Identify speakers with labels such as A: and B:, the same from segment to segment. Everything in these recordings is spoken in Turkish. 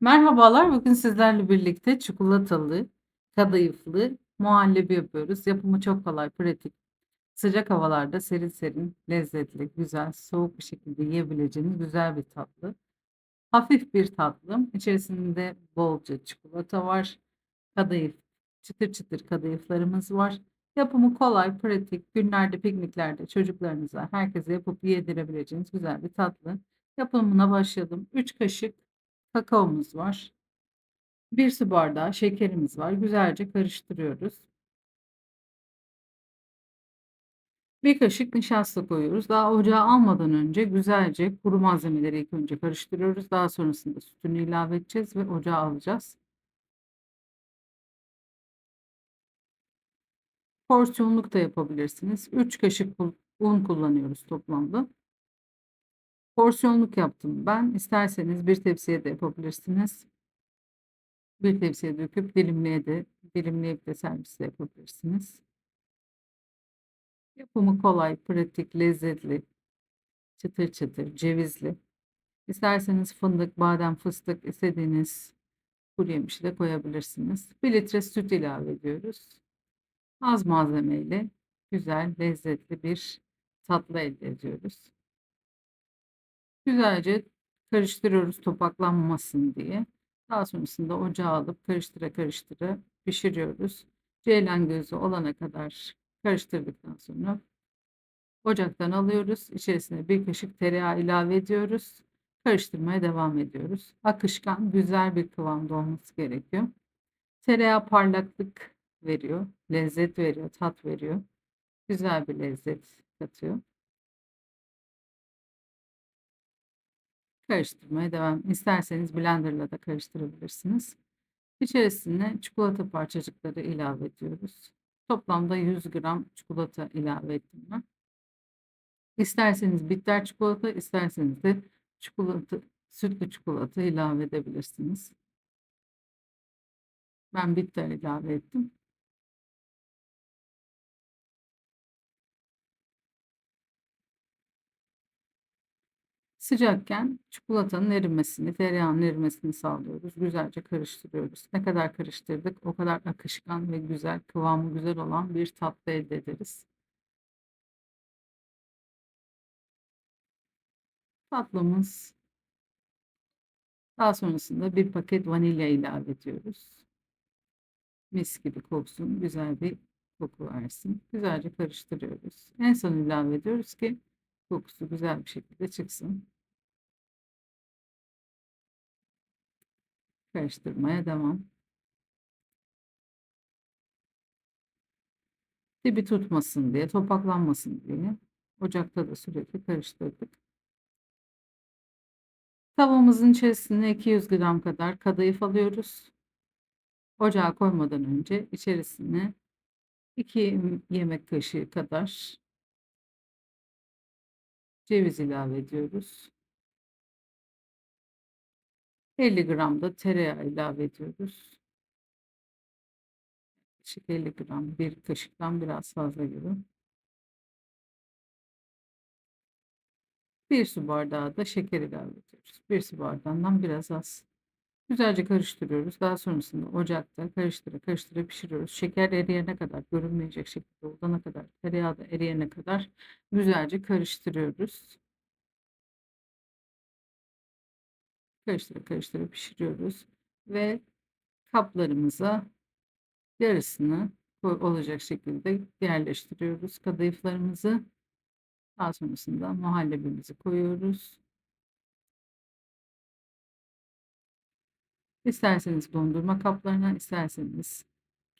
A: Merhabalar, bugün sizlerle birlikte çikolatalı, kadayıflı muhallebi yapıyoruz. Yapımı çok kolay, pratik. Sıcak havalarda serin serin, lezzetli, güzel, soğuk bir şekilde yiyebileceğiniz güzel bir tatlı. Hafif bir tatlı. İçerisinde bolca çikolata var. Kadayıf, çıtır çıtır kadayıflarımız var. Yapımı kolay, pratik. Günlerde, pikniklerde çocuklarınıza, herkese yapıp yedirebileceğiniz güzel bir tatlı. Yapımına başladım. 3 kaşık kakaomuz var. 1 su bardağı şekerimiz var. Güzelce karıştırıyoruz. 1 kaşık nişasta koyuyoruz. Daha ocağa almadan önce güzelce kuru malzemeleri ilk önce karıştırıyoruz. Daha sonrasında sütünü ilave edeceğiz ve ocağa alacağız. Porsiyonluk da yapabilirsiniz. 3 kaşık un kullanıyoruz toplamda. Porsiyonluk yaptım ben. İsterseniz bir tepsiye de yapabilirsiniz. Bir tepsiye döküp dilimleye de dilimleyip de servis de yapabilirsiniz. Yapımı kolay, pratik, lezzetli, çıtır çıtır, cevizli. İsterseniz fındık, badem, fıstık istediğiniz kuruyemişi de koyabilirsiniz. 1 litre süt ilave ediyoruz. Az malzemeyle güzel, lezzetli bir tatlı elde ediyoruz. Güzelce karıştırıyoruz topaklanmasın diye. Daha sonrasında ocağa alıp karıştıra karıştıra pişiriyoruz. Ceylan gözü olana kadar karıştırdıktan sonra ocaktan alıyoruz. İçerisine bir kaşık tereyağı ilave ediyoruz. Karıştırmaya devam ediyoruz. Akışkan, güzel bir kıvamda olması gerekiyor. Tereyağı parlaklık veriyor, lezzet veriyor, tat veriyor. Güzel bir lezzet katıyor. Karıştırmaya devam. İsterseniz blenderla da karıştırabilirsiniz. İçerisine çikolata parçacıkları ilave ediyoruz. Toplamda 100 gram çikolata ilave ettim ben. İsterseniz bitter çikolata, isterseniz de çikolata, sütlü çikolata ilave edebilirsiniz. Ben bitter ilave ettim. Sıcakken çikolatanın erimesini, tereyağının erimesini sağlıyoruz. Güzelce karıştırıyoruz. Ne kadar karıştırdık o kadar akışkan ve güzel, kıvamı güzel olan bir tatlı elde ederiz. Tatlımız daha sonrasında bir paket vanilya ilave ediyoruz. Mis gibi koksun, güzel bir koku versin. Güzelce karıştırıyoruz. En son ilave ediyoruz ki kokusu güzel bir şekilde çıksın. Karıştırmaya devam. Dibi tutmasın diye, topaklanmasın diye ocakta da sürekli karıştırdık. Tavamızın içerisine 200 gram kadar kadayıf alıyoruz. Ocağa koymadan önce içerisine 2 yemek kaşığı kadar ceviz ilave ediyoruz. 50 gram da tereyağı ilave ediyoruz. Yaklaşık 50 gram, bir kaşıktan biraz fazla gibi. 1 su bardağı da şeker ilave ediyoruz. 1 su bardağından biraz az. Güzelce karıştırıyoruz. Daha sonrasında ocakta karıştıra karıştıra pişiriyoruz. Şeker eriyene kadar, görünmeyecek şekilde olana kadar, tereyağı da eriyene kadar güzelce karıştırıyoruz. Karıştıra karıştıra pişiriyoruz ve kaplarımıza yarısını olacak şekilde yerleştiriyoruz kadayıflarımızı. Daha sonrasında muhallebimizi koyuyoruz. İsterseniz dondurma kaplarına, isterseniz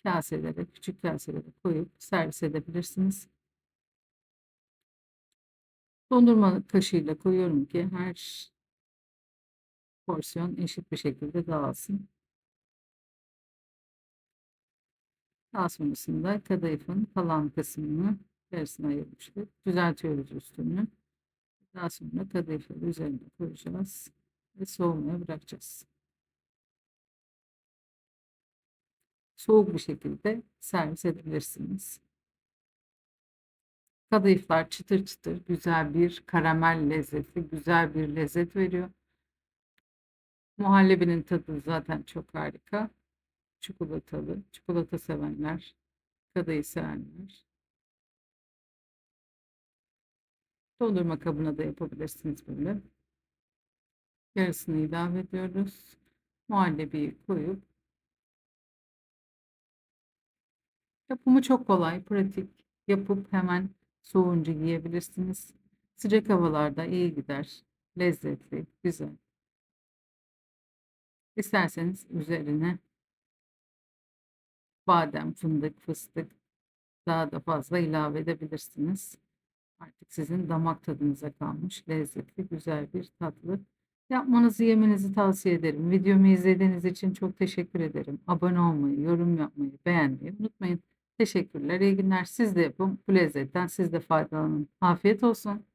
A: kaselere, küçük kaselere koyup servis edebilirsiniz. Dondurma kaşığıyla koyuyorum ki her porsiyon eşit bir şekilde dağılsın. Daha sonrasında kadayıfın kalan kısmını yarısına ayırmıştık. Düzeltiyoruz üstünü. Daha sonra kadayıfları üzerine koyacağız ve soğumaya bırakacağız. Soğuk bir şekilde servis edebilirsiniz. Kadayıflar çıtır çıtır güzel bir karamel lezzeti, güzel bir lezzet veriyor. Muhallebinin tadı zaten çok harika. Çikolatalı, çikolata sevenler, kadayıf sevenler. Dondurma kabına da yapabilirsiniz böyle. Yarısını ilave ediyoruz. Muhallebiyi koyup yapımı çok kolay, pratik. Yapıp hemen soğuyunca yiyebilirsiniz. Sıcak havalarda iyi gider. Lezzetli, güzel. İsterseniz üzerine badem, fındık, fıstık daha da fazla ilave edebilirsiniz. Artık sizin damak tadınıza kalmış lezzetli, güzel bir tatlı. Yapmanızı, yemenizi tavsiye ederim. Videomu izlediğiniz için çok teşekkür ederim. Abone olmayı, yorum yapmayı, beğenmeyi unutmayın. Teşekkürler, iyi günler. Siz de yapın. Bu lezzetten siz de faydalanın. Afiyet olsun.